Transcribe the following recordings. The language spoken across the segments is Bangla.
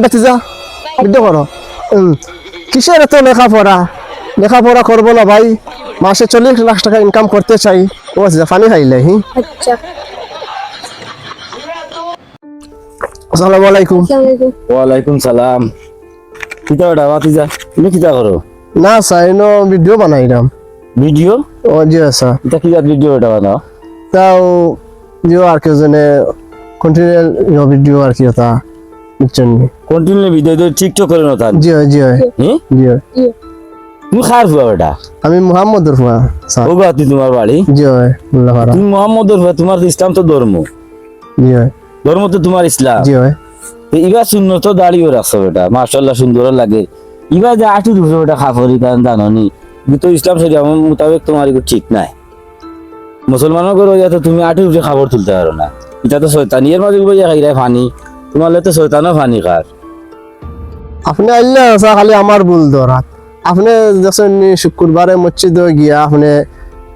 বাতিজা বিদ্য করো কিসের এত লেখাপড়া লেখাপড়া করব না ভাই। মাসে চল্লিশ লাখ টাকা ইনকাম করতে চাই। ও আচ্ছা পানি খাইলে হি। আচ্ছা। আসসালামু আলাইকুম। ওয়ালাইকুম সালাম। কিতা ওটা বাতিজা তুমি কিতা করো? না চাইনো ভিডিও বানাইলাম ভিডিও? ও জি আচ্ছা। এটা কিতা ভিডিও ওটা বানাও? তাও দিও আর কেউ জনে কন্টিনিউ ভিডিও আর কি ওটা কন্টিনিউ ভিডিও তো টিকটক করে না তার জি হয় জি হয়। জি? হয়। তুমি খার ফুয়া ওটা আমি মোহাম্মদ রুফা স্যার। ও বাতি তোমার বাড়ি? জি হয় তুমি মোহাম্মদ রুফা তোমার ইসলাম তো ধর্ম। জি হয়। ধর্ম তো তোমার ইসলাম। জি হয়। তো ইবা সুন্দর তো দাঁড়িয়ে রাখছো বেটা সুন্দর লাগে। ইবা যে আটু রুফে ওটা খাফরি কারণ জাননি কিন্তু ইসলাম শরীর আমার মোতাবেক তোমার ঠিক নাই। মুসলমানও করো যাতে তুমি আটু রুফে খাবার তুলতে পারো না। এটা তো শয়তানি এর মাঝে ফানি। তোমার তো শয়তানও ফানি কার। আপনি আইলে আসা খালি আমার ভুল ধরাত। আপনি যখন শুক্রবারে মসজিদ গিয়া আপনি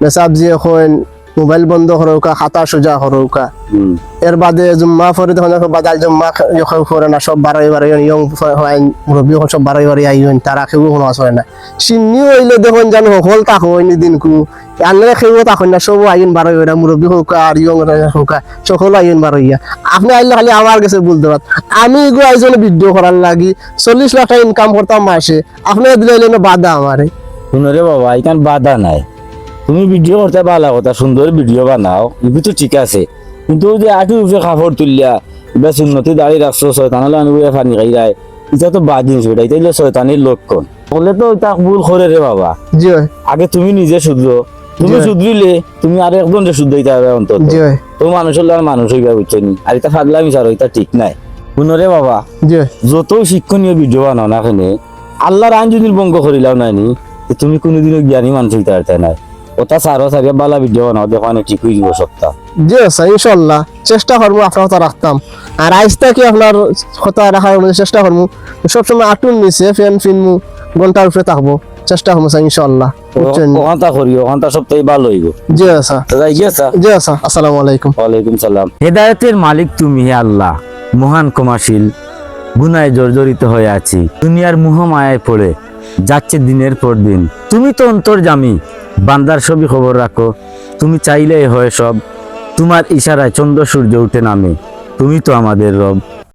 মেসাব যে এখন মোবাইল বন্ধ করৌকা খাতা সোজা হুম এর বাদে জুম্মা ফরে তখন বাদাল জুম্মা যখন করে না সব বারোই বারোই ইয়ং হয় মুরব্বী হল সব বারোই বারোই আইন তারা খেব কোনো আসে না চিনি হইলে দেখুন জানো সকল তাক হয়নি দিনকু। আনলে খেব তাক না সব আইন বারোই বারোই মুরব্বী হোক আর ইয়ং হোক সকল আইন বারোইয়া আপনি আইলে খালি আমার কাছে বলতে পারেন আমি গো আইজন ভিডিও করার লাগি চল্লিশ লাখ টাকা ইনকাম করতাম মাসে আপনি দিলে বাধা আমারে শুনরে বাবা এখান বাধা নাই। তুমি ভিডিও করতে ভালো কথা সুন্দর ভিডিও বানাও এগুলো তো ঠিক আছে। কিন্তু যে আটু উপরে কাপড় তুললিয়া এবার সুন্নতি দাঁড়িয়ে রাখছো শয়তানলে আনব ফানি খাই যায় এটা তো বাদ জিনিস এটা হলো শয়তানির লক্ষণ বলে তো ওইটা ভুল করে রে বাবা। জি আগে তুমি নিজে শুধরো তুমি। শুধরিলে তুমি আর একজন শুদ্ধ হইতে হবে অন্তত। তো মানুষ হলে আর মানুষ হইবা বুঝছ নি আর এটা ফাগলামি সার এটা ঠিক নাই। শুনরে বাবা যত শিক্ষণীয় ভিডিও বানাও না এখানে আল্লাহর আইন যদি ভঙ্গ করিলাও নাইনি তুমি কোনোদিনও জ্ঞানী মানুষ হইতে পারতে নাই। ওটা সারো সারিয়া বালা ভিডিও বানাও দেখো অনেক ঠিক হয়ে যাব সপ্তাহ জি আচ্ছা ইনশাল্লাহ চেষ্টা করব আপনার কথা রাখতাম। আর আইসটা কি আপনার কথা রাখার চেষ্টা করব সবসময় আটুন নিচে ফ্যান ফিনমু ঘণ্টার উপরে থাকব চেষ্টা করব স্যার ইনশাল্লাহ ওখানটা করি ওখানটা সপ্তাহে ভালো হইব। জি আচ্ছা দাদা গিয়েছা জি আচ্ছা আসসালামু আলাইকুম। ওয়ালাইকুম সালাম। হেদায়তের মালিক তুমি হে আল্লাহ মহান ক্ষমাশীল গুনায় জর্জরিত হয়ে আছি। দুনিয়ার মোহমায়ায় পড়ে যাচ্ছে দিনের পর দিন। তুমি তো অন্তর্জামী বান্দার সবই খবর রাখো। তুমি চাইলেই হয় সব। তোমার ইশারায় চন্দ্র সূর্য উঠে নামে। তুমি তো আমাদের রব।